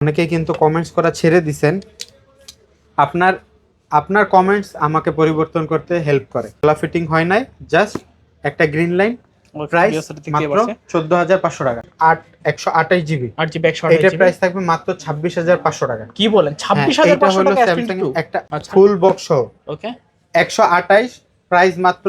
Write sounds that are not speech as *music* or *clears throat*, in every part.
অনেকেই কিন্তু কমেন্টস করা ছেড়ে দিছেন। আপনার আপনার কমেন্টস আমাকে পরিবর্তন করতে হেল্প করে। খোলা ফিটিং হয় নাই জাস্ট একটা গ্রিন লাইন প্রাইস মাত্র চোদ্দ হাজার পাঁচশো টাকা। আট একশো আঠাশ জিবি আট জিবি একশো এটার প্রাইস থাকবে মাত্র ছাব্বিশ হাজার পাঁচশো টাকা। কি বলেন? ছাব্বিশ হ্যাঁ, হাজার এইটা পাঁচশো টাকা একটা। ফুল বক্স ওকে একশো আঠাইশ প্রাইস মাত্র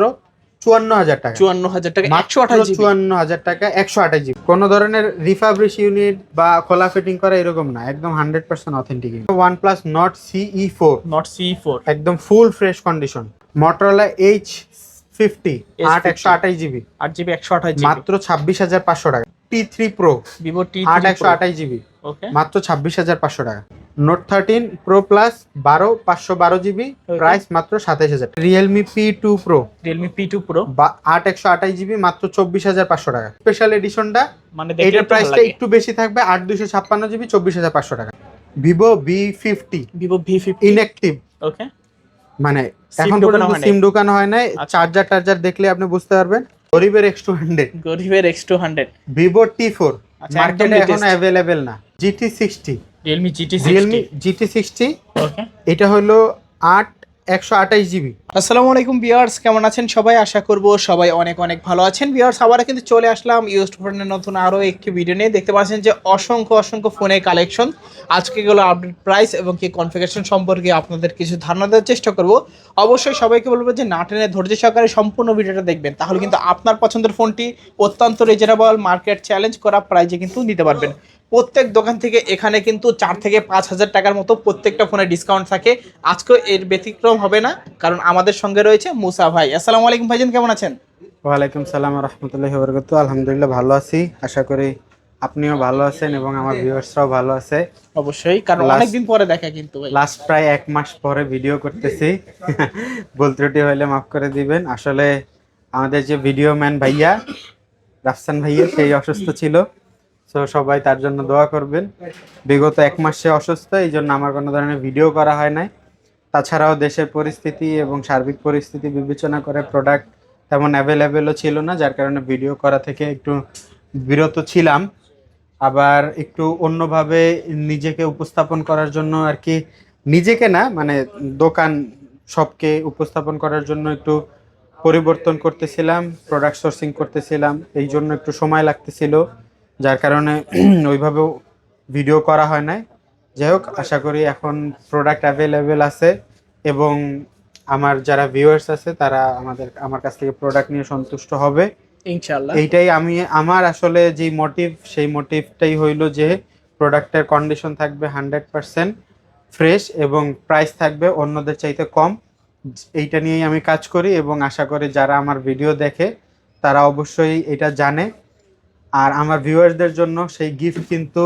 চুয়ান্ন হাজার টাকা। চুয়ান্ন হাজার টাকা একশো আঠাশ চুয়ান্ন হাজার টাকা একশো আঠাশ জিবি। কোনো ধরনের রিফাবরিশ ইউনিট বা খোলা ফিটিং করা এরকম না একদম hundred percent authentic One Plus Nord CE four Nord C four একদম full fresh condition Motorola H fifty আট একশো আঠাশ জিবি। আট জিবি একশো আঠাশ মাত্র ছাব্বিশ হাজার পাঁচশো টাকা। T three pro Vivo T আট একশো আঠাশ জিবি। মাত্র ছাব্বিশ হাজার পাঁচশো টাকা। নোট থার্টিন প্রো প্লাস বারো পাঁচশো বারো জিবি প্রাইস মাত্র সাতাইশ হাজার। Realme P two pro Realme P two pro বা আট একশো আঠাশ জিবি মাত্র চব্বিশ হাজার পাঁচশো টাকা। স্পেশাল এডিশনটা মানে এটার প্রাইসটা একটু বেশি থাকবে আট দুশো ছাপ্পান্ন জিবি চব্বিশ হাজার পাঁচশো টাকা। Vivo V fifty Vivo V fifty inactive okay মানে এখন পর্যন্ত সিম ঢোকানো হয় নাই। আচ্ছা। চার্জার টার্জার দেখলে আপনি বুঝতে পারবেন। গরিবের এক্স টু হান্ড্রেড গরিবের X two hundred Vivo T four আচ্ছা, মার্কেটে এখন অ্যাভেলেবেল না। GT sixty Realme GT Realme GT sixty okay এটা হলো আট একশো আঠাশ জিবি। আসসালামু আলাইকুম বিয়ার্স কেমন আছেন সবাই? আশা করব সবাই অনেক অনেক ভালো আছেন। বিয়ার্স আবার কিন্তু চলে আসলাম ইউস্ট ফোনের নতুন আরও একটি ভিডিও নিয়ে। দেখতে পাচ্ছেন যে অসংখ্য অসংখ্য ফোনের কালেকশন আজকে গেলো আপডেট প্রাইস এবং কি কনফিগারেশন সম্পর্কে আপনাদের কিছু ধারণা দেওয়ার চেষ্টা করব। অবশ্যই সবাইকে বলব যে না টেনে ধৈর্য সহকারে সম্পূর্ণ ভিডিওটা দেখবেন। তাহলে কিন্তু আপনার পছন্দের ফোনটি অত্যন্ত রিজনেবল মার্কেট চ্যালেঞ্জ করা প্রাইজে কিন্তু নিতে পারবেন। প্রত্যেক দোকান থেকে এখানে কিন্তু চার থেকে পাঁচ হাজার টাকার মতো প্রত্যেকটা ফোনে ডিসকাউন্ট থাকে। আজকে এর ব্যতিক্রম হবে না কারণ আমাদের সঙ্গে রয়েছে মুসা ভাই। আসসালামু আলাইকুম ভাইজান কেমন আছেন? ওয়ালাইকুম সালাম রহমতুল্লাহি বরকত আলহামদুলিল্লাহ ভালো আছি। আশা করি আপনিও ভালো আছেন এবং আমার ভিউয়ার্সরাও ভালো আছে। অবশ্যই কারণ অনেকদিন পরে দেখা কিন্তু লাস্ট প্রায় এক মাস পরে ভিডিও করতেছি। *laughs* ভুল ত্রুটি হলে মাফ করে দিবেন। আসলে আমাদের যে ভিডিও ম্যান ভাইয়া রাফসান ভাইয়া সেই অসুস্থ ছিল। তো সবাই তার জন্য দোয়া করবেন। বিগত এক মাসে অসুস্থ এই জন্য আমার কোনো ধরনের ভিডিও করা হয় নাই। তাছাড়াও দেশের পরিস্থিতি এবং সার্বিক পরিস্থিতি বিবেচনা করে প্রোডাক্ট তেমন অ্যাভেলেবেলও ছিল না, যার কারণে ভিডিও করা থেকে একটু বিরত ছিলাম। আবার একটু অন্যভাবে নিজেকে উপস্থাপন করার জন্য আর কি, নিজেকে না মানে দোকান সবকে উপস্থাপন করার জন্য একটু পরিবর্তন করতেছিলাম প্রোডাক্ট সোর্সিং করতেছিলাম এই জন্য একটু সময় লাগতেছিল। যার কারণে *clears throat* ওইভাবেও ভিডিও করা হয় নাই। যাই হোক আশা করি এখন প্রোডাক্ট অ্যাভেলেবেল আছে এবং আমার যারা ভিউয়ার্স আছে তারা আমাদের আমার কাছ থেকে প্রোডাক্ট নিয়ে সন্তুষ্ট হবে। ইনশাআল্লাহ। এইটাই আমি আমার আসলে যে মোটিভ সেই মোটিভটাই হইল যে প্রোডাক্টের কন্ডিশন থাকবে হান্ড্রেড পারসেন্ট ফ্রেশ এবং প্রাইস থাকবে অন্যদের চাইতে কম। এইটা নিয়েই আমি কাজ করি এবং আশা করি যারা আমার ভিডিও দেখে তারা অবশ্যই এটা জানে। আর আমার ভিউয়ার্সদের জন্য সেই গিফট কিন্তু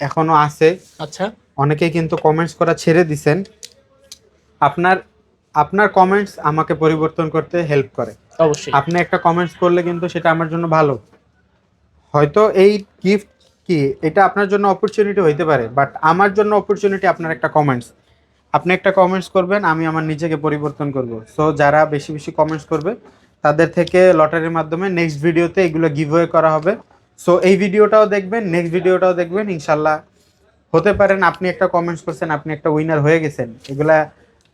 এখনও আছে। আচ্ছা। অনেকেই কিন্তু কমেন্টস করা ছেড়ে দিছেন। আপনার আপনার কমেন্টস আমাকে পরিবর্তন করতে হেল্প করে। অবশ্যই। আপনি একটা কমেন্টস করলে কিন্তু সেটা আমার জন্য ভালো। হয়তো এই গিফট কি এটা আপনার জন্য অপরচুনিটি হইতে পারে বাট আমার জন্য অপরচুনিটি আপনার একটা কমেন্টস আপনি একটা কমেন্টস করবেন আমি আমার নিজেকে পরিবর্তন করব। সো যারা বেশি বেশি কমেন্টস করবে তাদের থেকে লটারির মাধ্যমে নেক্সট ভিডিওতে এগুলো গিভওয়ে করা হবে। সো এই ভিডিওটাও দেখবেন নেক্সট ভিডিওটাও দেখবেন ইনশাল্লাহ হতে পারেন আপনি একটা কমেন্টস করছেন আপনি একটা উইনার হয়ে গেছেন। এগুলা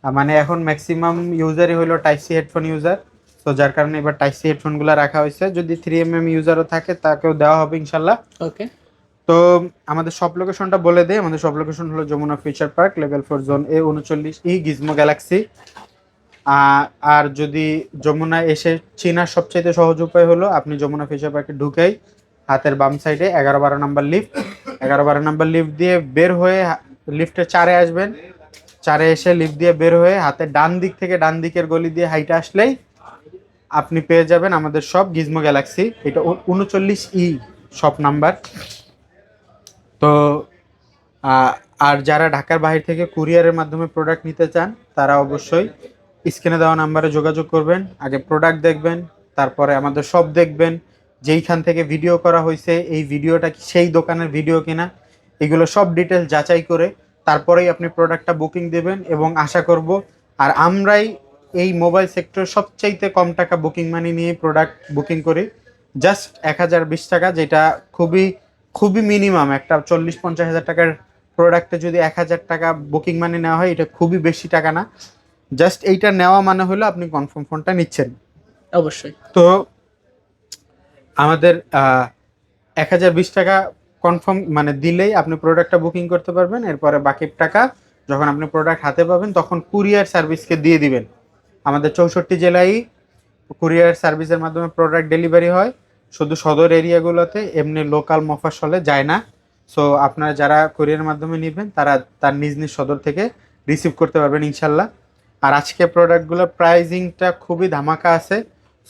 মানে এখন ম্যাক্সিমাম ইউজারই হলো টাইপ সি হেডফোন ইউজার তো যার কারণে এবার টাইপ সি হেডফোনগুলো রাখা হয়েছে। যদি থ্রি এম এম ইউজারও থাকে তাকেও দেওয়া হবে ইনশাল্লাহ ওকে তো আমাদের সব লোকেশনটা বলে দেয় আমাদের সব লোকেশন হলো Jamuna Future Park level four zone A উনচল্লিশ ই গিজমো গ্যালাক্সি আর যদি যমুনা এসে চেনার সবচাইতে সহজ উপায় হলো আপনি যমুনা ফিউচার পার্কে ঢুকেই হাতের বাম সাইডে এগারো বারো নাম্বার লিফট। এগারো বারো নাম্বার লিফট দিয়ে বের হয়ে লিফটের চারে আসবেন। চারে এসে লিফট দিয়ে বের হয়ে হাতের ডান দিক থেকে ডান দিকের গলি দিয়ে হাইটে আসলেই আপনি পেয়ে যাবেন আমাদের সব গিজমো গ্যালাক্সি। এটা উনচল্লিশ ই শপ নাম্বার। তো আর যারা ঢাকার বাইরে থেকে কুরিয়ারের মাধ্যমে প্রোডাক্ট নিতে চান, তারা অবশ্যই স্ক্রিনে দেওয়া নাম্বারে যোগাযোগ করবেন। আগে প্রোডাক্ট দেখবেন, তারপরে আমাদের সব দেখবেন। যেইখান থেকে ভিডিও করা হয়েছে এই ভিডিওটা কি সেই দোকানের ভিডিও কিনা এগুলো সব ডিটেলস যাচাই করে তারপরেই আপনি প্রোডাক্টটা বুকিং দেবেন এবং আশা করব আর আমরাই এই মোবাইল সেক্টর সবচাইতে কম টাকা বুকিং মানি নিয়ে প্রোডাক্ট বুকিং করি। জাস্ট এক হাজার বিশ টাকা যেটা খুবই খুবই মিনিমাম একটা চল্লিশ পঞ্চাশ হাজার টাকার প্রোডাক্টে যদি এক হাজার টাকা বুকিং মানি নেওয়া হয় এটা খুবই বেশি টাকা না। জাস্ট এইটা নেওয়া মানে হলো আপনি কনফার্ম ফোনটা নিচ্ছেন। অবশ্যই। তো আমাদের এক হাজার বিশ টাকা কনফার্ম মানে দিলেই আপনি প্রোডাক্টটা বুকিং করতে পারবেন। এরপরে বাকি টাকা যখন আপনি প্রোডাক্ট হাতে পাবেন, তখন কুরিয়ার সার্ভিসকে দিয়ে দিবেন। আমাদের চৌষট্টি জেলায় কুরিয়ার সার্ভিসের মাধ্যমে প্রোডাক্ট ডেলিভারি হয়। শুধু সদর এরিয়াগুলোতে, এমনি লোকাল মফাসলে যায় না। সো আপনারা যারা কুরিয়ার মাধ্যমে নেবেন, তারা তার নিজ নিজ সদর থেকে রিসিভ করতে পারবেন, ইনশাল্লাহ। আর আজকে প্রোডাক্টগুলোর প্রাইজিংটা খুবই ধামাকা আছে।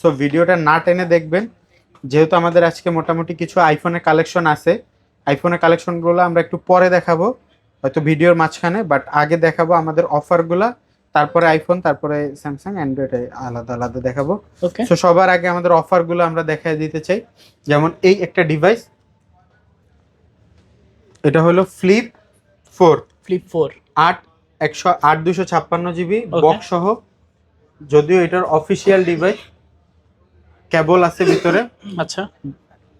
সো ভিডিওটা না টেনে দেখবেন। যেহেতু আমাদের আজকে মোটামুটি কিছু আইফোনের কালেকশন আছে আইফোনের কালেকশনগুলো আমরা একটু পরে দেখাবো হয়তো ভিডিওর মাঝখানে বাট আগে দেখাবো আমাদের অফারগুলা তারপরে আইফোন তারপরে স্যামসাং অ্যান্ড্রয়েড আলাদা আলাদা দেখাবো। তো সবার আগে আমাদের অফারগুলো আমরা দেখাই দিতে চাই যেমন এই একটা ডিভাইস এটা হলো ফ্লিপ ফোর ফ্লিপ ফোর আট একশো আট দুশো ছাপ্পান্ন জিবি বক্স সহ যদিও এটার অফিসিয়াল ডিভাইস কেবল আছে ভিতরে। আচ্ছা।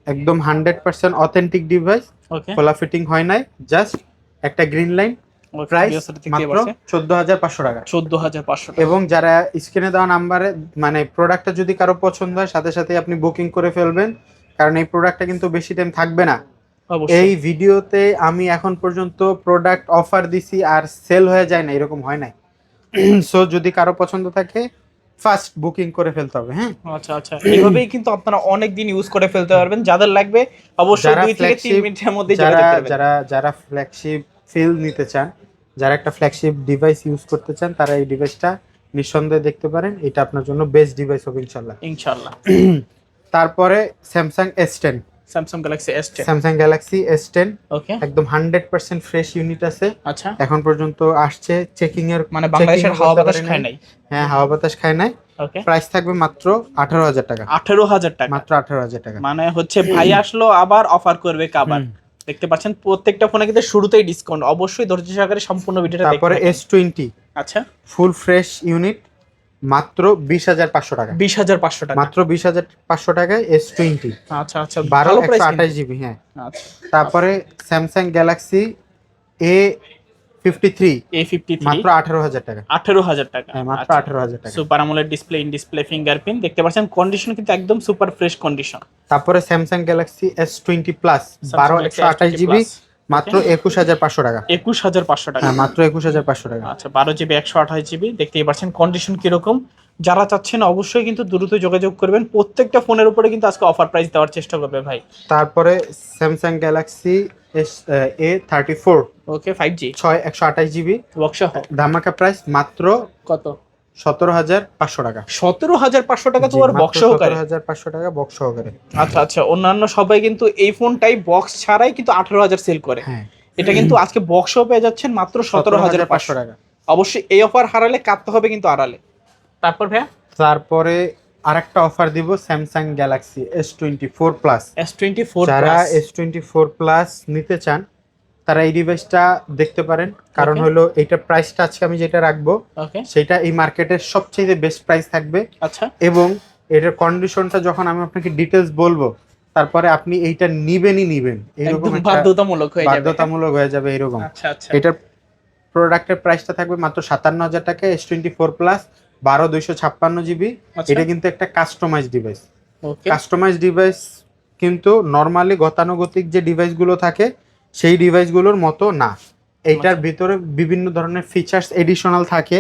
একদম hundred percent authentic device. Okay. খোলা ফিটিং হয় নাই জাস্ট একটা গ্রিন লাইন। প্রাইস মাত্র চোদ্দ হাজার পাঁচশো টাকা। চোদ্দ হাজার পাঁচশো এবং যারা স্ক্রিনে দেওয়া নাম্বারে মানে প্রোডাক্টটা যদি কারও পছন্দ হয় সাথে সাথে আপনি বুকিং করে ফেলবেন। কারণ এই প্রোডাক্টটা কিন্তু বেশি টাইম থাকবে না। এই ভিডিওতে আমি এখন পর্যন্ত প্রোডাক্ট অফার দিছি আর সেল হয়ে যায় না এরকম হয় নাই। *clears throat* সো যদি কারও পছন্দ থাকে ফার্স্ট বুকিং করে ফেলতে হবে হ্যাঁ? আচ্ছা আচ্ছা। এইভাবেই কিন্তু আপনারা অনেক দিন ইউজ করে ফেলতে পারবেন। যাদের লাগবে অবশ্যই দুই থেকে তিন মিনিটের মধ্যে যারা যারা যারা ফ্ল্যাগশিপ ফিল নিতে চান যারা একটা ফ্ল্যাগশিপ ডিভাইস ইউজ করতে চান তারা এই ডিভাইসটা নিঃসন্দেহে দেখতে পারেন। এটা আপনার জন্য বেস্ট ডিভাইস হবে ইনশাল্লাহ ইনশাল্লাহ তারপরে Samsung S ten Samsung Galaxy S ten Samsung Galaxy S ten okay একদম হান্ড্রেড পার্সেন্ট ফ্রেশ ইউনিট আছে। আচ্ছা। এখন পর্যন্ত আসছে চেকিং এর মানে বাংলাদেশের হাওয়া বাতাস খায় নাই। হ্যাঁ হাওয়া বাতাস খায় নাই। প্রাইস থাকবে মাত্র আঠারো হাজার টাকা। আঠেরো হাজার টাকা। মাত্র আঠারো হাজার টাকা। মানে হচ্ছে ভাই আসলো আবার অফার করবে কাবার। দেখতে পাচ্ছেন প্রত্যেকটা ফোনে কিন্তু শুরুতেই ডিসকাউন্ট অবশ্যই ধৈর্য সহকারে সম্পূর্ণ ভিডিওটা তারপরে দেখতে এস টোয়েন্টি আচ্ছা। ফুল ফ্রেশ ইউনিট মাত্র বিশ হাজার পাঁচশো টাকা। বিশ হাজার পাঁচশো টাকা। মাত্র বিশ হাজার পাঁচশো টাকায় এস টোয়েন্টি আচ্ছা আচ্ছা বারো একশো আঠাশ জিবি হ্যাঁ। আচ্ছা। তারপরে Samsung Galaxy A fifty three A fifty মাত্র আঠারো হাজার টাকা। আঠেরো হাজার টাকা। হ্যাঁ মাত্র আচ্ছা। আঠারো হাজার টাকা। সুপার আমলের ডিসপ্লে ইন ডিসপ্লে ফিঙ্গারপ্রিন্ট দেখতে পাচ্ছেন কন্ডিশন কিন্তু একদম সুপার ফ্রেশ কন্ডিশন তারপরে Samsung Galaxy S twenty plus বারো একশো আঠাশ জিবি। মাত্র একুশ হাজার পাঁচশো টাকা। একুশ হাজার পাঁচশো টাকা। হ্যাঁ মাত্র একুশ হাজার পাঁচশো টাকা। আচ্ছা বারো জিবি একশো আঠাশ জিবি দেখতেই পাচ্ছেন কন্ডিশন কীরকম। যারা চাচ্ছেন অবশ্যই কিন্তু দ্রুত যোগাযোগ করবেন। প্রত্যেকটা ফোনের উপরে কিন্তু আজকে অফার প্রাইস দেওয়ার চেষ্টা করবে ভাই। তারপরে Samsung Galaxy S A thirty four okay five G ছয় একশো আঠাশ জিবি। ওয়ার্কশপ ধামাকা প্রাইস মাত্র কত? সতেরো হাজার পাঁচশো টাকা। সতেরো হাজার পাঁচশো টাকা তো জি, আর মাত্র বক্স সহকারে 17,500 টাকা বক্স সহকারে। আচ্ছা আচ্ছা অন্যান্য সবাই কিন্তু এই ফোনটাই বক্স ছাড়াই কিন্তু আঠারো হাজার সেল করে। হ্যাঁ। এটা কিন্তু আজকে বক্সও পেয়ে যাচ্ছেন মাত্র সতেরো হাজার পাঁচশো টাকা। অবশ্যই এই অফার হারালে কাটতে হবে কিন্তু আড়ালে। তারপর ভাইয়া? তারপরে আরেকটা অফার দিব Samsung Galaxy S twenty four plus S twenty four যারা এস টোয়েন্টি ফোর প্লাস নিতে চান তারা এই ডিভাইসটা দেখতে পারেন। কারণ. হলো এইটা প্রাইসটা আজকে আমি যেটা রাখব সেটা এই মার্কেটের সবচেয়ে বেস্ট প্রাইস থাকবে। আচ্ছা। এবং এটার কন্ডিশনটা যখন আমি আপনাকে ডিটেলস বলব তারপরে আপনি এইটা নিবেনই নিবেন। একটা বাধ্যতামূলক হয়ে যাবে। বাধ্যতামূলক হয়ে যাবে এরকম। আচ্ছা আচ্ছা। এটার প্রোডাক্টের প্রাইসটা থাকবে মাত্র সাতান্ন হাজার টাকা এস টোয়েন্টি ফোর প্লাস বারো দুইশো ছাপ্পান্ন জিবি আচ্ছা। এটা কিন্তু একটা customise device okay customise device কিন্তু নর্মালি গতানুগতিক যে ডিভাইসগুলো থাকে সেই ডিভাইসগুলোর মতো না। এইটার আচ্ছা। ভিতরে বিভিন্ন ধরনের ফিচার্স এডিশনাল থাকে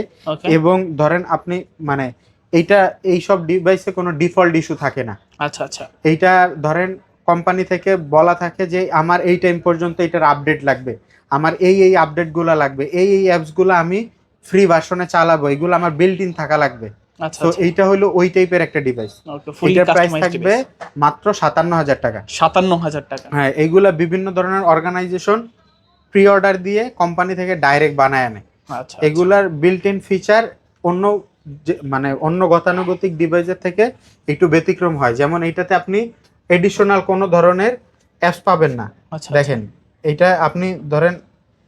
এবং ধরেন আপনি মানে এইটা এইসব ডিভাইসে কোনো ডিফল্ট ইস্যু থাকে না। আচ্ছা আচ্ছা। এইটা ধরেন কোম্পানি থেকে বলা থাকে যে আমার এই টাইম পর্যন্ত এটার আপডেট লাগবে। আমার এই এই আপডেটগুলো লাগবে। এই এই অ্যাপসগুলো আমি ফ্রি ভার্সনে চালাবো। এগুলো আমার বিল্ট ইন থাকা লাগবে। তো এইটা হলো ওই টাইপের একটা ডিভাইস এটার প্রাইস থাকবে মাত্র সাতান্ন হাজার টাকা। সাতান্ন হাজার টাকা। হ্যাঁ এইগুলা বিভিন্ন ধরনের অর্গানাইজেশন প্রি অর্ডার দিয়ে কোম্পানি থেকে ডাইরেক্ট বানায় আনে। আচ্ছা এগুলার বিল্ট ইন ফিচার অন্য মানে অন্য গতানুগতিক ডিভাইসের থেকে একটু ব্যতিক্রম হয়। যেমন এইটাতে আপনি এডিশনাল কোনো ধরনের অ্যাপস পাবেন না। আচ্ছা দেখেন এইটা আপনি ধরেন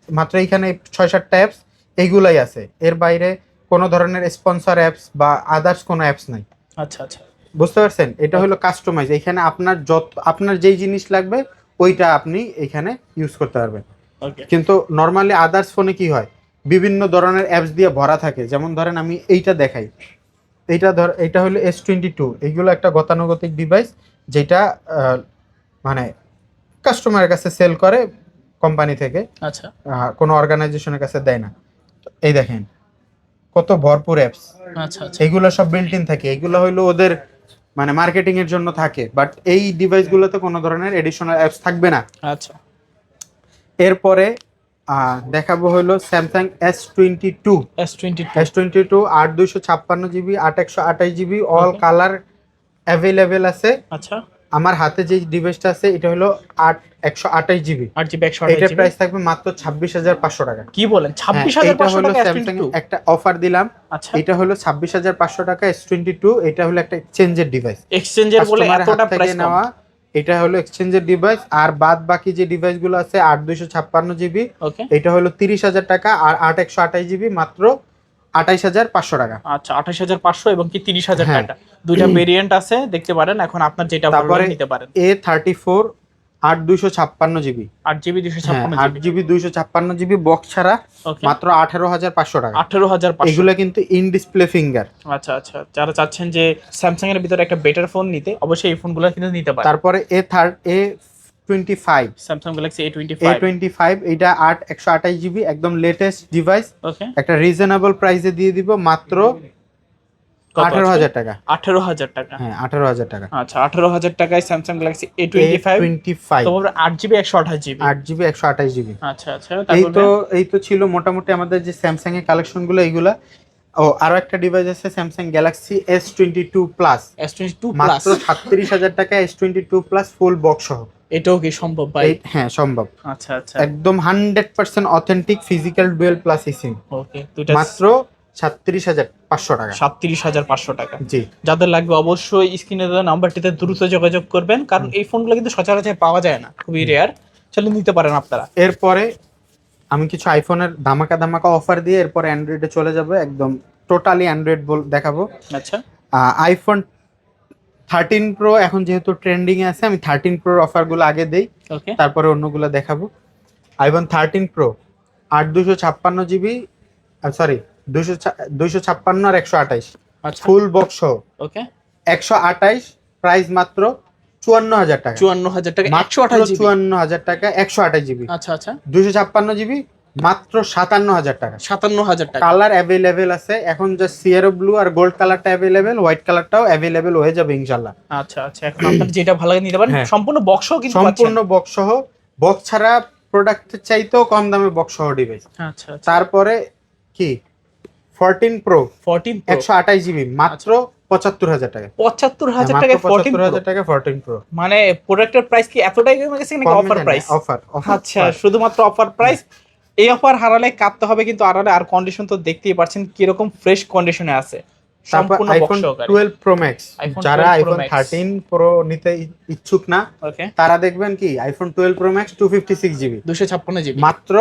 মাত্র এইখানে ছয় সাতটা অ্যাপস এইগুলাই আছে। এর বাইরে কোনো ধরনের স্পন্সর অ্যাপস বা আদার্স কোনো অ্যাপস নাই। আচ্ছা আচ্ছা। বুঝতে পারছেন? এটা হলো কাস্টমাইজ এখানে আপনার যত আপনার যেই জিনিস লাগবে ওইটা আপনি এখানে ইউজ করতে পারবেন। কিন্তু নর্মালি আদার্স ফোনে কি হয়? বিভিন্ন ধরনের অ্যাপস দিয়ে ভরা থাকে। যেমন ধরেন আমি এইটা দেখাই। এইটা ধর এইটা হলো এস টোয়েন্টি টু এইগুলো একটা গতানুগতিক ডিভাইস যেটা মানে কাস্টমারের কাছে সেল করে কোম্পানি থেকে। আচ্ছা। কোনো অর্গানাইজেশনের কাছে দেয় না। তো এই দেখেন। কত ভরপুর অ্যাপস আচ্ছা আচ্ছা। সব বিল্ট ইন থাকে। এগুলো হলো ওদের মানে মার্কেটিং এর জন্য থাকে। বাট এই ডিভাইসগুলোতে কোনো ধরনের এডিশনাল অ্যাপস থাকবে না। আচ্ছা। এরপরে দেখাবো হলো Samsung S twenty two S twenty S twenty two আট দুইশো ছাপ্পান্ন জিবি আট একশো আঠাশ জিবি অল কালার অ্যাভেলেবেল আছে। আচ্ছা। আমার হাতে যে ডিভাইসটা আছে এটা হলো আট একশো আঠাশ জিবি আট জিবি একশো এটার প্রাইস থাকবে মাত্র ছাব্বিশ হাজার পাঁচশো টাকা। কি বলেন? ছাব্বিশ হ্যাঁ, হাজার এটা পাঁচশো হলো স্যামসাং একটা অফার দিলাম। আচ্ছা। এটা হলো ছাব্বিশ হাজার পাঁচশো টাকা এস টোয়েন্টি টু এটা হলো একটা এক্সচেঞ্জের ডিভাইস এক্সচেঞ্জের বলে এতটা প্রাইস নেওয়া এটা হলো এক্সচেঞ্জের ডিভাইস আর বাদ বাকি যে ডিভাইসগুলো আছে আট দুইশো ছাপ্পান্ন জিবি এটা হলো তিরিশ হাজার টাকা আর আট একশো আঠাশ জিবি মাত্র আঠাইশ হাজার পাঁচশো টাকা। আচ্ছা আঠাশ হাজার পাঁচশো এবং কি তিরিশ হাজার হ্যাঁ। টাকা। দুইটা ভেরিয়েন্ট আছে দেখতে পারেন। এখন আপনার যেটা তারপরে নিতে পারেন। এ থার্টি ফোর আট দুইশো ছাপ্পান্ন জিবি। আট জিবি হ্যাঁ ছাপ্পান্ন আট জিবি দুইশো ছাপ্পান্ন জিবি বক্স ছাড়া মাত্র আঠারো হাজার পাঁচশো টাকা। আঠেরো হাজার এগুলো কিন্তু ইন ডিসপ্লে ফিঙ্গার আচ্ছা আচ্ছা। যারা চাচ্ছেন যে স্যামসাং এর ভিতরে একটা বেটার ফোন নিতে অবশ্যই এই ফোনগুলো কিন্তু নিতে পারেন। তারপরে A third A twenty five Samsung Galaxy A twenty five twenty five এটা আট একশো আঠাশ জিবি একদম লেটেস্ট ডিভাইস ওকে একটা রিজনেবল প্রাইসে দিয়ে দিব মাত্র আঠারো হাজার টাকা। আঠেরো হাজার টাকা। হ্যাঁ আঠারো হাজার টাকা। আচ্ছা আঠেরো হাজার টাকায় Samsung Galaxy A twenty five twenty five তোমার আট জিবি একশো আঠাশ জিবি। আট জিবি একশো আঠাশ জিবি। আচ্ছা আচ্ছা এই তো এই তো ছিল মোটামুটি আমাদের যে স্যামসাং এর কালেকশনগুলো এইগুলা। ও আরও একটা ডিভাইস আছে Samsung Galaxy S twenty two plus S twenty two plus মাত্র সাতত্রিশ হাজার টাকা S twenty two plus full box সহ। এটাও কি সম্ভব ভাই? এই- হ্যাঁ সম্ভব। আচ্ছা আচ্ছা। একদম hundred percent authentic physical dual plus SIM okay মাত্র সাতত্রিশ হাজার পাঁচশো টাকা। সাতত্রিশ হাজার পাঁচশো টাকা। জি। যাদের লাগবে অবশ্যই স্ক্রিনে দেওয়া নাম্বারটিতে দ্রুত যোগাযোগ করবেন কারণ এই ফোনগুলো কিন্তু সচরাচর পাওয়া যায় না খুবই রেয়ার চলে নিতে পারেন আপনারা। এরপরে আমি কিছু আইফোনের ধামাকা ধামাকা অফার দিয়ে এরপরে অ্যান্ড্রয়েডে চলে যাব একদম টোটালি অ্যান্ড্রয়েড বল দেখাবো। আচ্ছা। আইফোন থার্টিন প্রো এখন যেহেতু ট্রেন্ডিং এ আছে আমি থার্টিন প্রোর অফারগুলো আগে দেই। ওকে তারপরে অন্যগুলো দেখাবো। আইফোন থার্টিন প্রো আট দুশো ছাপ্পান্ন জিবি সরি দুশো দুশো ছাপ্পান্ন আর একশো আঠাইশ ফুল বক্স ওকে একশো আঠাইশ প্রাইস মাত্র চুয়ান্ন হাজার টাকা। চুয়ান্ন হাজার টাকা মাত্র চুয়ান্ন হাজার টাকা একশো আঠাশ জিবি আচ্ছা আচ্ছা। দুশো ছাপ্পান্ন জিবি মাত্র সাতান্ন হাজার টাকা। সাতান্ন হাজার টাকা। কালার অ্যাভেলেবেল আছে। এখন যে সিয়ারো ব্লু আর গোল্ড কালারটা অ্যাভেলেবেল হোয়াইট কালারটাও অ্যাভেলেবেল হয়ে যাবে ইনশাল্লাহ আচ্ছা আচ্ছা। এখন আপনার যেটা ভালো লাগে নিতে পারেন হ্যাঁ। সম্পূর্ণ বক্সও কিন্তু সম্পূর্ণ বক্স সহ। বক্স ছাড়া প্রোডাক্টের চাইতেও কম দামে বক্স সহ ডিভাইস আচ্ছা আচ্ছা। তারপরে কি? ফোরটিন প্রো ফোরটিন একশো আঠাশ জিবি মাত্র পঁচাত্তর হাজার টাকা। পঁচাত্তর হাজার টাকা পঁচাত্তর হাজার টাকা ফোরটিন প্রো মানে প্রোডাক্টের প্রাইস কি এতটাই কমে গেছে নাকি অফার প্রাইস অফার আচ্ছা শুধুমাত্র অফার প্রাইস এই অফার হারালে কাটতে হবে কিন্তু আড়ালে আর কন্ডিশন তো দেখতেই পাচ্ছেন কীরকম ফ্রেশ কন্ডিশনে আছে। সম্পূর্ণ আইফোন বক্স সহকারে টুয়েলভ প্রো ম্যাক্স যারা আইফোন Max। থার্টিন প্রো নিতে ইচ্ছুক না তারা দেখবেন কি iPhone twelve pro max two fifty six GB দুশো ছাপ্পান্ন জিবি মাত্র?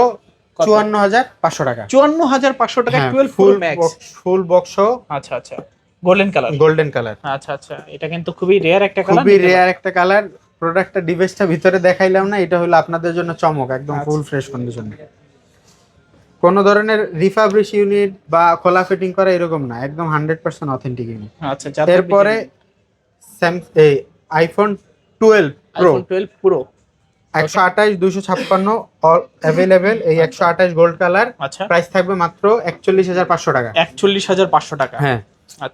চুয়ান্ন হাজার পাঁচশো টাকা। চুয়ান্ন হাজার পাঁচশো টাকা twelve full max full box আচ্ছা আচ্ছা। গোল্ডেন কালার গোল্ডেন কালার আচ্ছা আচ্ছা। এটা কিন্তু খুবই রেয়ার একটা কালার খুবই রেয়ার একটা কালার প্রোডাক্টটা ডিভাইসটা ভিতরে দেখাইলাম না এটা হলো আপনাদের জন্য চমক একদম। ফুল ফ্রেশ কন্ডিশন কোনো ধরনের রিফাবরিশ ইউনিট বা খোলা ফিটিং করা এরকম না একদম হান্ড্রেড পার্সেন্ট অথেন্টিক ইউনিট আচ্ছা এরপরে iPhone twelve pro twelve pro একশো আঠাশ দুশো ছাপ্পান্ন অ্যাভেলেবেল এই একশো আঠাশ গোল্ড কালার আচ্ছা। প্রাইস থাকবে মাত্র একচল্লিশ হাজার পাঁচশো টাকা। একচল্লিশ হাজার পাঁচশো টাকা। হ্যাঁ।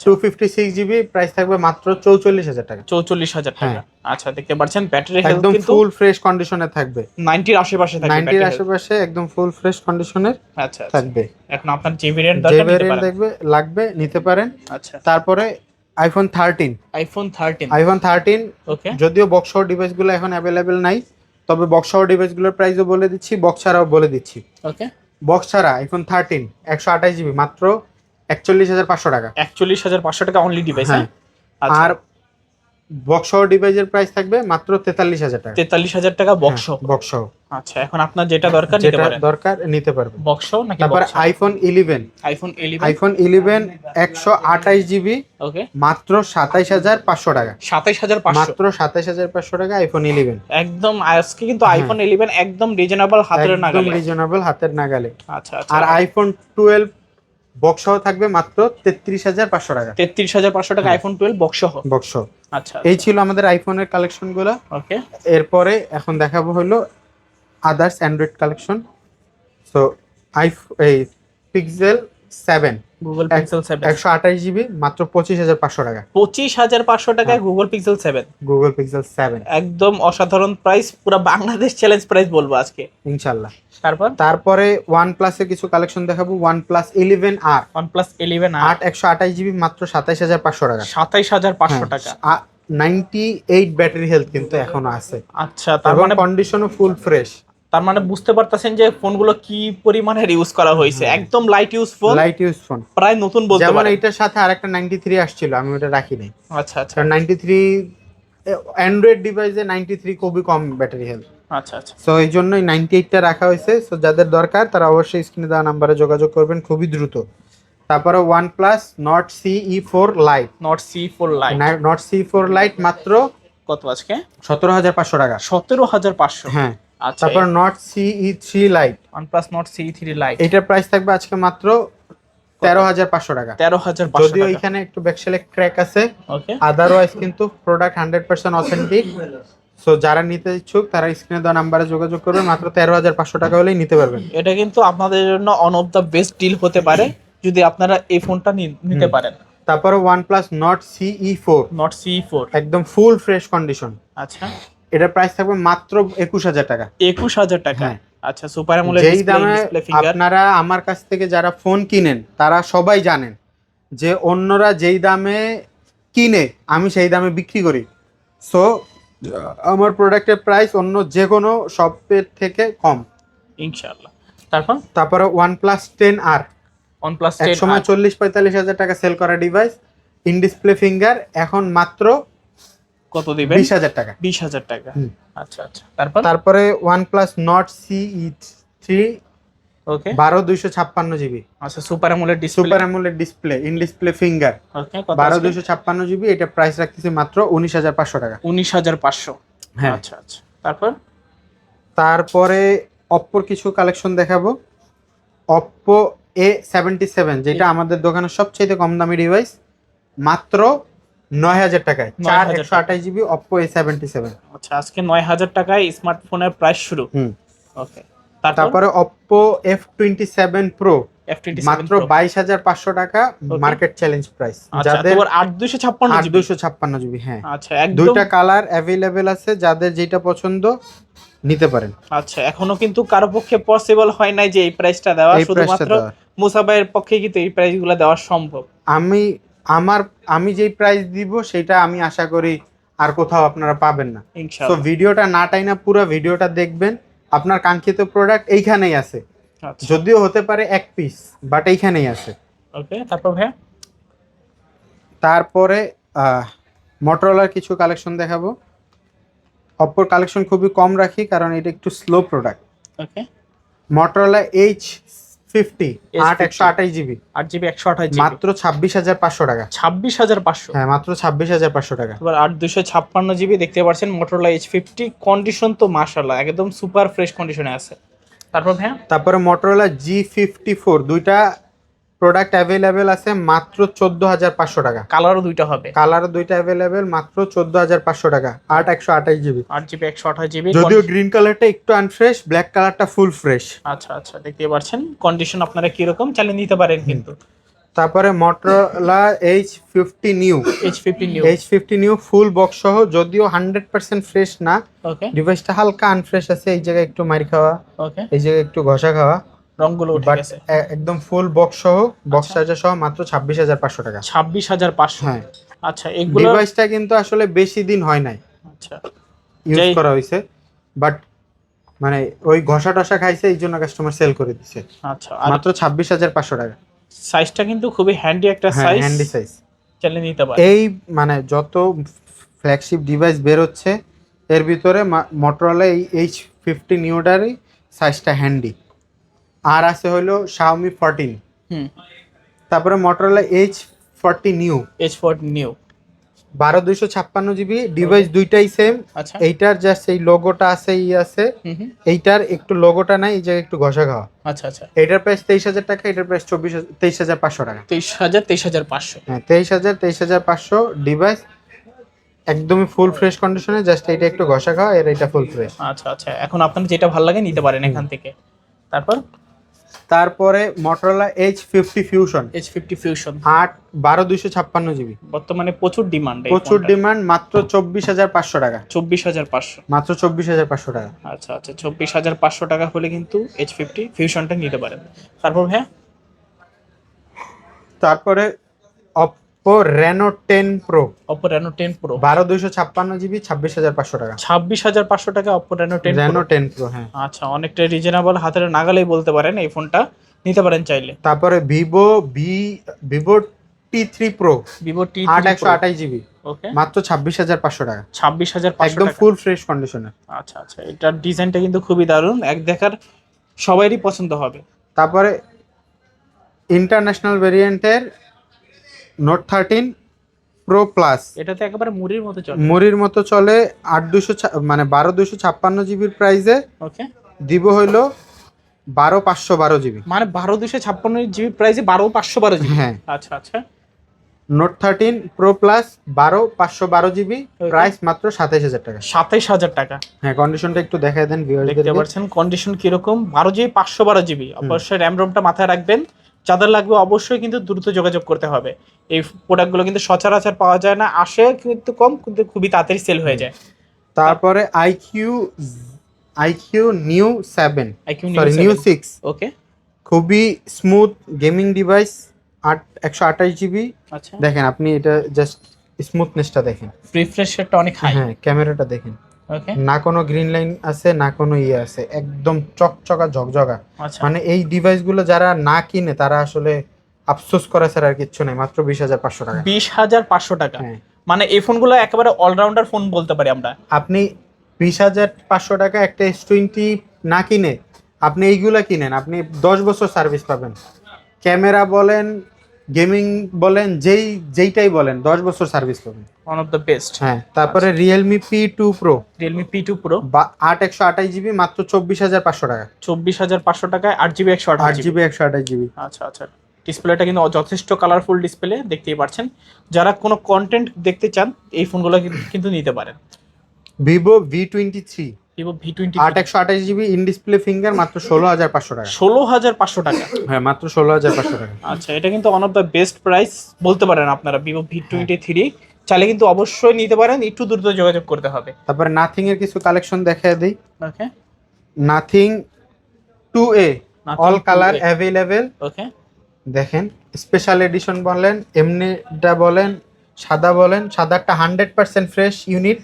Two fifty six GB price থাকবে মাত্র চৌচল্লিশ হাজার টাকা। চৌচল্লিশ হাজার টাকা। হ্যাঁ। আচ্ছা দেখতে পাচ্ছেন ব্যাটারি হেলথ একদম ফুল ফ্রেশ কন্ডিশনে থাকবে। নাইনটির আশেপাশে নাইনটির আশেপাশে একদম ফুল ফ্রেশ কন্ডিশনের আচ্ছা থাকবে। এখন আপনার যে ভেরিয়েন্ট যে দেখবে লাগবে নিতে পারেন। আচ্ছা। তারপরে iPhone thirteen iPhone thirteen iPhone thirteen okay যদিও বক্স ডিভাইসগুলো এখন অ্যাভেলেবেল নাই তবে বক্স ডিভাইসগুলোর প্রাইসও বলে দিচ্ছি বক্স ছাড়াও বলে দিচ্ছি। ওকে বক্স ছাড়া আইফোন থার্টিন একশো আঠাশ জিবি মাত্র একচল্লিশ হাজার পাঁচশো টাকা। একচল্লিশ হাজার পাঁচশো টাকা অনলি ডিভাইস হ্যাঁ। হ্যাঁ। আচ্ছা। আর বক্স ডিভাইসের প্রাইস থাকবে মাত্র তেতাল্লিশ হাজার টাকা। তেতাল্লিশ হাজার টাকা বক্স বক্স আচ্ছা এখন আপনার যেটা দরকার যেটা দরকার নিতে পারবেন বক্স নাকি তারপর iPhone eleven iPhone eleven iPhone eleven একশো আঠাইশ জিবি ওকে মাত্র সাতাইশ হাজার পাঁচশো টাকা। সাতাইশ হাজার মাত্র সাতাইশ হাজার পাঁচশো টাকা আইফোন ইলেভেন একদম আজকে কিন্তু আইফোন ইলেভেন একদম রিজনেবল হাতের একদম নাগালে। রিজনেবল হাতের নাগালে। আচ্ছা আচ্ছা। আর আইফোন টুয়েলভ বক্স সহ থাকবে মাত্র তেত্রিশ হাজার পাঁচশো টাকা। তেত্রিশ হাজার পাঁচশো টাকা। আইফোন টুয়েলভ বক্স সহ বক্স আচ্ছা। এই ছিল আমাদের আইফোনের কালেকশনগুলো ওকে এরপরে এখন দেখাবো হলো আদার্স অ্যান্ড্রয়েড কালেকশন সো আইফ এই Pixel seven Google Pixel seven একশো আঠাশ জিবি মাত্র পঁচিশ হাজার পাঁচশো টাকা। পঁচিশ হাজার পাঁচশো টাকায়। Google Pixel seven Google Pixel seven একদম অসাধারণ প্রাইস পুরো বাংলাদেশ চ্যালেঞ্জ প্রাইস বলব আজকে। ইনশাল্লাহ তারপর? তারপরে ওয়ান প্লাস এর কিছু কালেকশন দেখাবো। ওয়ান প্লাস ইলেভেন আর OnePlus 11 আট একশো আঠাশ জিবি মাত্র সাতাইশ হাজার পাঁচশো টাকা। সাতাইশ হাজার হ্যাঁ। পাঁচশো টাকা। নাইনটি এইট ব্যাটারি হেলথ কিন্তু এখনও আছে। আচ্ছা তার মানে কন্ডিশনও ফুল ফ্রেশ তার মানে বুঝতে পারতেছেন যে ফোনগুলো কি পরিমাণের ইউজ করা হয়েছে। একদম light use phone light use phone প্রায় নতুন বলতে যেমন এইটার সাথে আরেকটা নাইনটি থ্রি আসছিল আমি ওটা রাখি নাই। আচ্ছা আচ্ছা। কারণ নাইনটি থ্রি অ্যান্ড্রয়েড ডিভাইসে নাইনটি থ্রি খুবই কম ব্যাটারি হেলথ আচ্ছা আচ্ছা। সো এই জন্যই নাইনটি এইটটা রাখা হয়েছে। সো যাদের দরকার তারা অবশ্যই স্ক্রিনে দেওয়া নাম্বারে যোগাযোগ করবেন। খুবই দ্রুত। তারপরে OnePlus Nord CE four Lite Nord C four Lite Nord C four Lite মাত্র কত আজকে? সতেরো হাজার পাঁচশো টাকা। সতেরো হাজার পাঁচশো। হ্যাঁ। আচ্ছা তারপর Nord CE three Lite OnePlus Nord C three Lite এটার প্রাইস থাকবে আজকে মাত্র তেরো হাজার পাঁচশো টাকা। তেরো হাজার যদিও এখানে একটু ব্যাকসেলে ক্র্যাক আছে। আদারওয়াইজ কিন্তু product hundred percent authentic so যারা নিতে ইচ্ছুক তারা স্ক্রিনে দেওয়া নাম্বারে যোগাযোগ করবে। মাত্র তেরো হাজার পাঁচশো টাকা হলেই নিতে পারবেন। এটা কিন্তু আপনাদের জন্য one of the best deal হতে পারে যদি আপনারা এই ফোনটা নিতে পারেন। তারপরে OnePlus Nord CE four Nord C four একদম ফুল ফ্রেশ কন্ডিশন আচ্ছা। এটার প্রাইস থাকবে মাত্র একুশ হাজার টাকা। একুশ হাজার টাকা। হ্যাঁ। আচ্ছা সুপার অ্যামোলেড যেই দামে আপনারা আমার কাছ থেকে যারা ফোন কিনেন তারা সবাই জানেন যে অন্যরা যেই দামে কিনে আমি সেই দামে বিক্রি করি। সো আমার প্রোডাক্টের প্রাইস অন্য যে কোনো শপের থেকে কম। ইনশাআল্লাহ। তারপর? তারপরে ওয়ান প্লাস টেন আর। OnePlus এক 10 সময় চল্লিশ পঁয়তাল্লিশ হাজার টাকা সেল করা ডিভাইস ইন ডিসপ্লে ফিঙ্গার এখন মাত্র কত দিবেন? বিশ হাজার টাকা। বিশ হাজার টাকা। আচ্ছা আচ্ছা। তারপর? তারপরে OnePlus Nord CE three okay বারো দুইশো ছাপ্পান্ন জিবি। আচ্ছা super AMOLED display super AMOLED display in display finger okay কত বারো দুইশো ছাপ্পান্ন জিবি এটা প্রাইস রাখতেছি মাত্র উনিশ হাজার পাঁচশো টাকা। উনিশ হাজার পাঁচশো। হ্যাঁ। আচ্ছা আচ্ছা। তারপর? তারপরে অপ্পোর কিছু কালেকশন দেখাবো। অপ্পো এ সেভেন্টি সেভেন যেটা আমাদের দোকানের সবচেয়ে কম দামি ডিভাইস মাত্র নয় হাজার টাকায়। চার একশো আঠাশ GB Oppo A seventy seven আচ্ছা আজকে নয় হাজার টাকায় স্মার্টফোনের প্রাইস শুরু। হুম। ওকে তারপর? তারপরে Oppo F twenty seven pro মাত্র বাইশ হাজার পাঁচশো টাকা মার্কেট চ্যালেঞ্জ প্রাইস যাদের আট দুইশো ছাপ্পান্ন আট দুশো ছাপ্পান্ন জিবি হ্যাঁ। আচ্ছা একদম দুইটা কালার অ্যাভেলেবেল আছে যাদের যেটা পছন্দ নিতে পারেন। আচ্ছা এখনও কিন্তু কারও পক্ষে পসিবল হয় নাই যে এই প্রাইসটা দেওয়া। শুধুমাত্র। মুসাবাইয়ের পক্ষে কিন্তু এই প্রাইসগুলো দেওয়া সম্ভব। আমি আমার আমি যেই প্রাইস দিব সেটা আমি আশা করি আর কোথাও আপনারা পাবেন না। তো ভিডিওটা না টাইনা পুরো ভিডিওটা দেখবেন। আপনার কাঙ্ক্ষিত প্রোডাক্ট এইখানেই আছে। আচ্ছা। যদিও হতে পারে এক পিস বাট এইখানেই আছে। ওকে তারপর ভাইয়া? তারপরে মোটরোলার কিছু কালেকশন দেখাবো। অপর কালেকশন খুবই কম রাখি কারণ এটা একটু slow product okay. Motorola Edge fifty আট একশো আঠাশ জিবি আট জিবি একশো আঠাশ মাত্র ছাব্বিশ হাজার পাঁচশো টাকা। ছাব্বিশ হাজার পাঁচশো। হ্যাঁ মাত্র ছাব্বিশ হাজার পাঁচশো টাকা। এবার আট দুশো ছাপ্পান্ন জিবি দেখতে পাচ্ছেন মোটরলা এইচ ফিফটি কন্ডিশন তো একদম সুপার ফ্রেশ কন্ডিশনে আছে। তারপর ভাইয়া? তারপরে মোটরোলা জি ফিফটি ফোর দুইটা প্রোডাক্ট অ্যাভেলেবেল আছে মাত্র চোদ্দ হাজার পাঁচশো টাকা। কালারও দুইটা হবে। কালার দুইটা অ্যাভেলেবেল মাত্র চোদ্দ হাজার পাঁচশো টাকা। আট একশো আঠাশ জিবি আট জিবি একশো আঠাশ জিবি যদিও গ্রিন কালারটা একটু আনফ্রেশ ব্ল্যাক কালারটা ফুল ফ্রেশ আচ্ছা আচ্ছা দেখতে পাচ্ছেন। কন্ডিশন আপনারা কীরকম? চালিয়ে নিতে পারেন কিন্তু। তারপরে Motorola Edge fifty Neo Edge fifty Neo Edge fifty Neo full box সহ যদিও হান্ড্রেড পার্সেন্ট ফ্রেশ না। ডিভাইসটা হালকা আনফ্রেশ আছে এই জায়গায় একটু মার খাওয়া। এই জায়গায় একটু ঘষা খাওয়া। রংগুলো উঠে গেছে। একদম ফুল বক্স সহ বক্স আচ্ছা। চার্জার সহ মাত্র ছাব্বিশ হাজার পাঁচশো টাকা। ছাব্বিশ হাজার পাঁচশো। হ্যাঁ। আচ্ছা এগুলো ডিভাইসটা কিন্তু আসলে বেশি দিন হয় নাই। আচ্ছা। ইউজ করা হয়েছে বাট মানে ওই ঘষা টসা খাইছে এই জন্য কাস্টমার সেল করে দিছে। আচ্ছা মাত্র ছাব্বিশ হাজার পাঁচশো টাকা। সাইজটা কিন্তু খুবই হ্যান্ডি একটা সাইজ হ্যান্ডি সাইজ চালিয়ে নিতে পারে। এই মানে যত ফ্ল্যাগশিপ ডিভাইস বের হচ্ছে এর ভিতরে মোটরোলা এই এইচ ফিফটি নিউটারই সাইজটা হ্যান্ডি আর আছে হলো শাওমি ফোরটিন হুম। তারপরে Motorola Edge forty Neo Edge four Neo বারো দুইশো ছাপ্পান্ন জিবি। ডিভাইস দুইটাই সেম আচ্ছা। এইটার জাস্ট এই লোগোটা আছে ই আছে। এইটার একটু লোগোটা নাই এই জায়গায় একটু ঘষা খাওয়া। আচ্ছা আচ্ছা। এটার প্রাইস তেইশ হাজার টাকা এটার প্রাইস চব্বিশ তেইশ হাজার পাঁচশো টাকা। তেইশ হাজার তেইশ হাজার পাঁচশো। হ্যাঁ তেইশ হাজার তেইশ হাজার পাঁচশো ডিভাইস একদমই ফুল ফ্রেশ কন্ডিশনে জাস্ট এটা একটু ঘষা খাওয়া এর এটা ফুল ফ্রেশ আচ্ছা আচ্ছা। এখন আপনার যেটা ভালো লাগে নিতে পারেন এখান থেকে। তারপর? তারপরে Motorola Edge fifty Fusion Edge fifty Fusion আট বারো দুইশো ছাপ্পান্ন জিবি। বর্তমানে প্রচুর ডিমান্ড প্রচুর ডিমান্ড মাত্র চব্বিশ হাজার পাঁচশো টাকা। চব্বিশ হাজার পাঁচশো। মাত্র চব্বিশ হাজার পাঁচশো টাকা। আচ্ছা আচ্ছা চব্বিশ হাজার পাঁচশো টাকা হলে কিন্তু এইচ ফিফটি ফিউশনটা নিতে পারেন। তারপর হ্যাঁ তারপরে Oppo Reno ten pro Reno ten pro বারো দুইশো ছাপ্পান্ন জিবি ছাব্বিশ হাজার পাঁচশো টাকা। ছাব্বিশ হাজার পাঁচশো টাকা Reno ten Reno ten pro হ্যাঁ। আচ্ছা অনেকটা রিজনেবল হাতের নাগালেই বলতে পারেন এই ফোনটা। নিতে পারেন চাইলে। তারপরে Vivo V Vivo T three pro Vivo T আট একশো আঠাশ জিবি। ওকে মাত্র ছাব্বিশ হাজার পাঁচশো টাকা। ছাব্বিশ হাজার একদম ফুল ফ্রেশ কন্ডিশনে আচ্ছা আচ্ছা এটার ডিজাইনটা কিন্তু খুবই দারুণ। এক দেখার সবারই পছন্দ হবে। তারপরে ইন্টারন্যাশনাল ভেরিয়েন্টের নোট থার্টিন প্রো প্লাস এটাতে একেবারে মুড়ির মতো চলে। মুড়ির মতো চলে আট দুশো মানে বারো দুশো ছাপ্পান্ন জিবির প্রাইসে ওকে দিব হইল বারো পাঁচশো বারো জিবি। মানে বারো দুশো ছাপ্পান্ন জিবি প্রাইসে বারো পাঁচশো বারো জিবি। হ্যাঁ। আচ্ছা আচ্ছা। নোট থার্টিন প্রো প্লাস বারো পাঁচশো বারো জিবি প্রাইস মাত্র সাতাইশ হাজার টাকা। সাতাইশ হাজার টাকা। হ্যাঁ কন্ডিশনটা একটু দেখাই দেন দেখতে পাচ্ছেন কন্ডিশন কীরকম? বারো জিবি পাঁচশো বারো জিবি। অবশ্যই র্যাম রোমটা মাথায় রাখবেন। যাদের লাগবে অবশ্যই কিন্তু দ্রুত যোগাযোগ করতে হবে। এই প্রোডাক্টগুলো কিন্তু সচরাচর পাওয়া যায় না আসে কিন্তু কম কিন্তু খুবই তাড়াতাড়ি সেল হয়ে যায়। তারপরে iQOO iQOO Neo seven sorry Neo six okay খুবই স্মুথ গেমিং ডিভাইস আট একশো আঠাশ জিবি আচ্ছা। দেখেন আপনি এটা জাস্ট স্মুথনেসটা দেখেন। রিফ্রেশ রেটটা অনেক হাই হ্যাঁ ক্যামেরাটা দেখেন। না কোনো গ্রিন লাইন আছে না কোনো ইয়ে আছে একদম চকচকা ঝকঝকা। আচ্ছা। মানে এই ডিভাইসগুলো যারা না কিনে তারা আসলে আফসোস করা ছাড়া আর কিচ্ছু নেই মাত্র বিশ হাজার পাঁচশো টাকা। বিশ হাজার পাঁচশো টাকা। হ্যাঁ। মানে এই ফোনগুলো একেবারে অলরাউন্ডার ফোন বলতে পারি আমরা। আপনি বিশ হাজার পাঁচশো টাকা একটা এস টোয়েন্টি না কিনে আপনি এইগুলা কিনেন আপনি দশ বছর সার্ভিস পাবেন। ক্যামেরা বলেন গেমিং বলেন যেই যেইটাই বলেন দশ বছর সার্ভিস পাবেন ওয়ান অফ দ্য বেস্ট হ্যাঁ তারপরে Realme P two pro Realme P two pro বা আট একশো আঠাশ জিবি মাত্র চব্বিশ হাজার পাঁচশো টাকা। চব্বিশ হাজার পাঁচশো টাকায় আট জিবি একশো আট জিবি একশো আঠাশ জিবি আচ্ছা আচ্ছা। ডিসপ্লেটা কিন্তু যথেষ্ট কালারফুল ডিসপ্লে দেখতেই পাচ্ছেন যারা কোনো কন্টেন্ট দেখতে চান এই ফোনগুলো কিন্তু- কিন্তু নিতে পারেন। Vivo V twenty three Vivo V twenty আট একশো আঠাশ জিবি ইন ডিসপ্লে ফিঙ্গার মাত্র ষোলো হাজার পাঁচশো টাকা। ষোলো হাজার পাঁচশো টাকা? হ্যাঁ মাত্র ষোলো হাজার পাঁচশো টাকা। আচ্ছা এটা কিন্তু one of the best price বলতে পারেন আপনারা ভিভো ভি টোয়েন্টি থ্রি চাইলে কিন্তু অবশ্যই নিতে পারেন একটু দ্রুত যোগাযোগ করতে হবে। তারপরে নাথিং এর কিছু কালেকশন দেখাই দিই। Okay. Nothing two A all colour available okay. দেখেন স্পেশাল এডিশন বলেন এমনিটা বলেন সাদা বলেন সাদাটা হান্ড্রেড পার্সেন্ট ফ্রেশ ইউনিট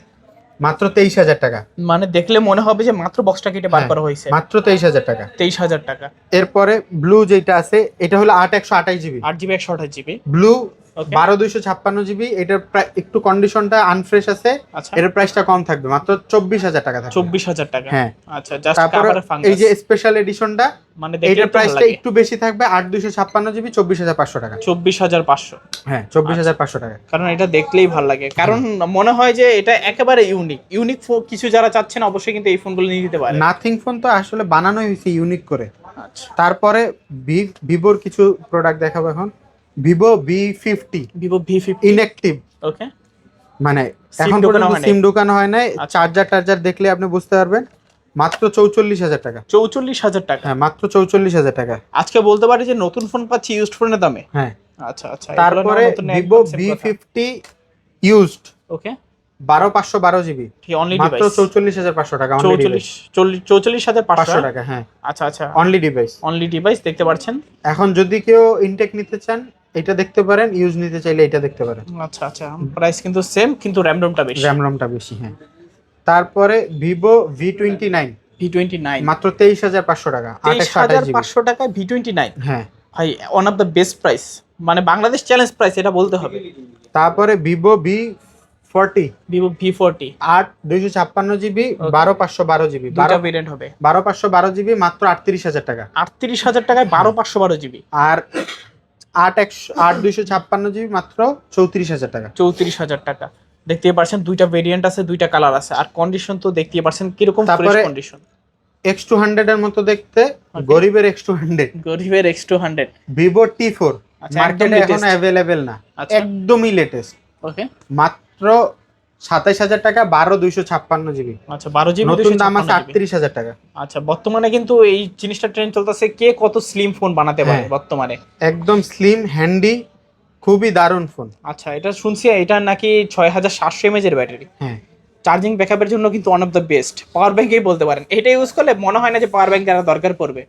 মাত্র তেইশ হাজার টাকা। মানে দেখলে মনে হবে যে মাত্র বক্সটা কেটে বার হ্যাঁ, করা হয়েছে। মাত্র তেইশ হাজার টাকা। তেইশ হাজার টাকা। এরপরে ব্লু যেটা আছে এটা হলো আট একশো আঠাশ জিবি আট জিবি একশো আঠাশ জিবি ব্লু. বারো দুইশো ছাপ্পান্ন জিবি এটার প্রায় একটু কন্ডিশনটা আনফ্রেশ আছে। আচ্ছা। এটার প্রাইসটা কম থাকবে মাত্র চব্বিশ হাজার টাকা থাকবে। চব্বিশ হাজার টাকা? হ্যাঁ। আচ্ছা তারপরে এই যে স্পেশাল এডিশনটা মানে এটার প্রাইসটা একটু বেশি থাকবে আট দুইশো ছাপ্পান্ন জিবি চব্বিশ হাজার পাঁচশো টাকা। চব্বিশ হাজার পাঁচশো? হ্যাঁ চব্বিশ হাজার পাঁচশো টাকা। কারণ এটা দেখলেই ভালো লাগে। কারণ মনে হয় যে এটা একেবারে ইউনিক ইউনিক কিছু যারা চাচ্ছেন অবশ্যই কিন্তু এই ফোনগুলো নিয়ে দিতে পারে নাথিং ফোন তো আসলে বানানোই হয়েছে ইউনিক করে। আচ্ছা। তারপরে ভিভোর কিছু প্রোডাক্ট দেখাবো এখন। Vivo V fifty Vivo V fifty inactive okay মানে এখন পর্যন্ত হয়। সিম ঢোকানো হয় নাই। আচ্ছা। চার্জার টার্জার দেখলে আপনি বুঝতে পারবেন। মাত্র চৌচল্লিশ হাজার টাকা। চৌচল্লিশ হাজার টাকা? হ্যাঁ মাত্র চৌচল্লিশ হাজার টাকা। আজকে বলতে পারি যে নতুন ফোন পাচ্ছি ইউজড ফোনের দামে? হ্যাঁ। আচ্ছা আচ্ছা তারপরে Vivo V fifty used okay বারো পাঁচশো বারো জিবি মাত্র চৌচল্লিশ হাজার পাঁচশো টাকা চৌচল্লিশ চৌচল্লিশ হাজার পাঁচশো পাঁচশো টাকা হ্যাঁ। আচ্ছা আচ্ছা। অনলি ডিভাইস অনলি ডিভাইস দেখতে পাচ্ছেন এখন যদি কেউ ইনটেক নিতে চান এটা দেখতে পারেন ইউজ নিতে চাইলে এটা দেখতে পারেন। আচ্ছা আচ্ছা প্রাইস কিন্তু সেম কিন্তু র্যাম রোমটা বেশি। র্যাম রমটা বেশি হ্যাঁ। তারপরে Vivo V twenty nine V twenty nine মাত্র তেইশ হাজার পাঁচশো টাকা আট তেইশ হাজার পাঁচশো টাকায় ভি টোয়েন্টি নাইন হ্যাঁ। ভাই one of the best price মানে বাংলাদেশ চ্যালেঞ্জ প্রাইস এটা বলতে হবে। তারপরে Vivo V forty Vivo V forty আট দুইশো ছাপ্পান্ন জিবি. বারো পাঁচশো বারো জিবি। বারো ভেরিয়েন্ট হবে। বারো পাঁচশো বারো জিবি মাত্র আটত্রিশ হাজার টাকা। আটত্রিশ হাজার টাকায় বারো পাঁচশো বারো জিবি। আর আট একশো আট দুইশো ছাপ্পান্ন জিবি মাত্র চৌত্রিশ হাজার টাকা। চৌত্রিশ হাজার টাকা। দেখতে পারছেন দুইটা ভেরিয়েন্ট আছে দুইটা কালার আছে। আর কন্ডিশন তো দেখতে পারছেন কীরকম তারপরে কন্ডিশন এক্স টু হান্ড্রেড এর মতো দেখতে গরিবের এক্স টু হান্ড্রেড গরিবের X two hundred Vivo T four মার্কেটে এখন অ্যাভেলেবেল না। আচ্ছা। একদমই লেটেস্ট ওকে মাত্র সাতাইশ হাজার টাকা বারো দুইশো ছাপ্পান্ন জিবি। আচ্ছা বারো জিবি নতুন দাম আছে আটত্রিশ হাজার টাকা। আচ্ছা বর্তমানে কিন্তু এই জিনিসটা ট্রেন্ড চলতেছে কে কত স্লিম ফোন বানাতে পারে হ্যাঁ। বর্তমানে? একদম স্লিম হ্যান্ডি খুবই দারুণ ফোন আচ্ছা এটা শুনছি এটা নাকি ছয় হাজার সাতশো এমএজ এর ব্যাটারি হ্যাঁ। চার্জিং ব্যাকআপের জন্য কিন্তু one of the best power ব্যাংকেই বলতে পারেন। এটা ইউজ করলে মনে হয় না যে পাওয়ার ব্যাংক যারা দরকার পড়বে।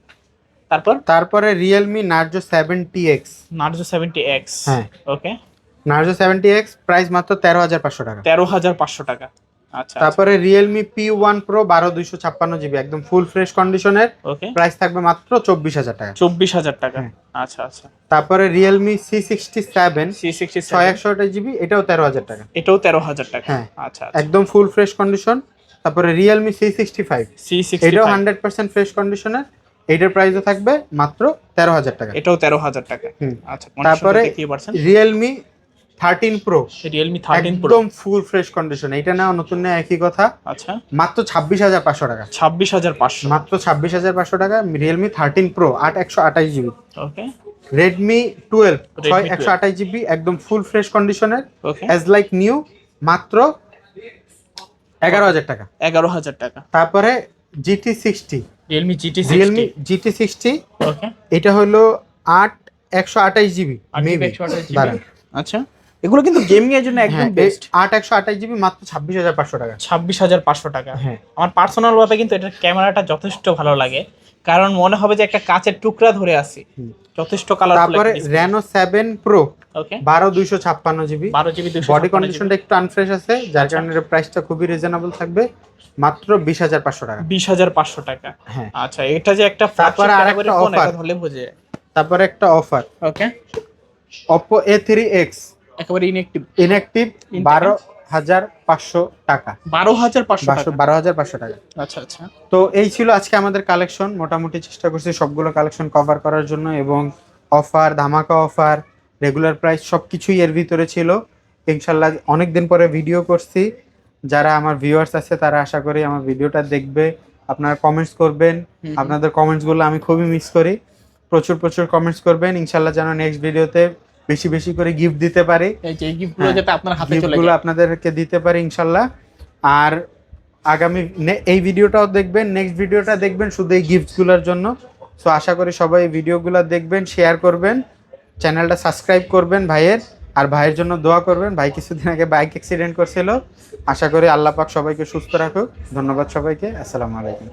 তারপর? তারপরে Realme Narzo seventy X Narzo seventy X হ্যাঁ। Okay Narzo seventy X price মাত্র তেরো হাজার পাঁচশো টাকা। তেরো হাজার পাঁচশো টাকা। আচ্ছা তারপরে রিয়েলমি পি ওয়ান প্রো বারো দুইশো ছাপ্পান্ন জিবি একদম ফুল ফ্রেশ কন্ডিশনের প্রাইস থাকবে মাত্র চব্বিশ হাজার টাকা। চব্বিশ হাজার টাকা। হ্যাঁ। আচ্ছা আচ্ছা। তারপরে Realme C sixty seven C sixty ছয় একশো জিবি এটাও তেরো হাজার টাকা। এটাও তেরো হাজার টাকা। হ্যাঁ। আচ্ছা আচ্ছা। একদম ফুল ফ্রেশ কন্ডিশন তারপরে Realme C sixty five C sixty এটাও হান্ড্রেড পার্সেন্ট ফ্রেশ কন্ডিশনের এটার প্রাইসও থাকবে মাত্র তেরো হাজার টাকা। এটাও তেরো হাজার টাকা। আচ্ছা তারপরে Realme thirteen pro Realme thirteen pro একদম ফুল ফ্রেশ কন্ডিশন এটা নেওয়া নতুন নেওয়া একই কথা। আচ্ছা। মাত্র ছাব্বিশ হাজার পাঁচশো টাকা। ছাব্বিশ হাজার পাঁচশো। মাত্র ছাব্বিশ হাজার পাঁচশো টাকা রিয়েলমি থার্টিন প্রো আট একশো আঠাশ জিবি ওকে রেডমি টুয়েলভ ছয় একশো আঠাশ জিবি একদম ফুল ফ্রেশ কন্ডিশনের অ্যাজ লাইক নিউ মাত্র এগারো হাজার টাকা। এগারো হাজার টাকা। তারপরে GT sixty Realme GT Realme GT sixty okay এটা হলো আট একশো আঠাশ জিবি আচ্ছা। এগুলো কিন্তু গেমিং এর জন্য একদম হ্যাঁ বেস্ট আট একশো আঠাশ জিবি মাত্র ছাব্বিশ হাজার পাঁচশো টাকা। ছাব্বিশ হাজার পাঁচশো টাকা। হ্যাঁ। আমার পার্সোনাল ভাবে কিন্তু এটার ক্যামেরাটা যথেষ্ট ভালো লাগে। কারণ মনে হবে যে একটা কাচের টুকরা ধরে আছি। যথেষ্ট কালার তারপরে রেনো সেভেন প্রো ওকে বারো দুইশো ছাপ্পান্ন জিবি বারো জিবি বডি কন্ডিশনটা একটু আনফ্রেশ আছে যার কারণে এর প্রাইসটা খুবই রিজনেবল থাকবে। মাত্র বিশ হাজার পাঁচশো টাকা। বিশ হাজার পাঁচশো টাকা। হ্যাঁ। আচ্ছা এটা যে একটা তারপরে flagship আরেকটা অফার ধরলে বোঝে। তারপরে একটা offer okay Oppo A three X একেবারে ইনএক্টিভ ইনঅ্যাক্টিভ বারো হাজার পাঁচশো টাকা। বারো হাজার পাঁচশো বারো হাজার পাঁচশো টাকা। আচ্ছা আচ্ছা। তো এই ছিল আজকে আমাদের কালেকশন মোটামুটি চেষ্টা করছি সবগুলো কালেকশন কভার করার জন্য এবং অফার ধামাকা অফার রেগুলার প্রাইস সব কিছুই এর ভিতরে ছিল। ইনশাল্লাহ অনেক দিন পরে ভিডিও করছি। যারা আমার ভিউয়ার্স আছে তারা আশা করি আমার ভিডিওটা দেখবে। আপনারা কমেন্টস করবেন। আপনাদের কমেন্টসগুলো আমি খুবই মিস করি। প্রচুর প্রচুর কমেন্টস করবেন। ইনশাল্লাহ যেন নেক্সট ভিডিওতে বেশি বেশি করে গিফট দিতে পারি। এই গিফটগুলো হ্যাঁ, যাতে আপনার হাতে চলে গিফটগুলো আপনাদেরকে দিতে পারি ইনশাল্লাহ। আর আগামী এই ভিডিওটাও দেখবেন নেক্সট ভিডিওটা দেখবেন শুধু এই গিফটগুলোর জন্য। সো আশা করি সবাই এই ভিডিওগুলো দেখবেন শেয়ার করবেন চ্যানেলটা সাবস্ক্রাইব করবেন ভাইয়ের। আর ভাইয়ের জন্য দোয়া করবেন ভাই কিছুদিন আগে বাইক অ্যাক্সিডেন্ট করছিল। আশা করি আল্লাহ পাক সবাইকে সুস্থ রাখুক। ধন্যবাদ সবাইকে আসসালামু আলাইকুম।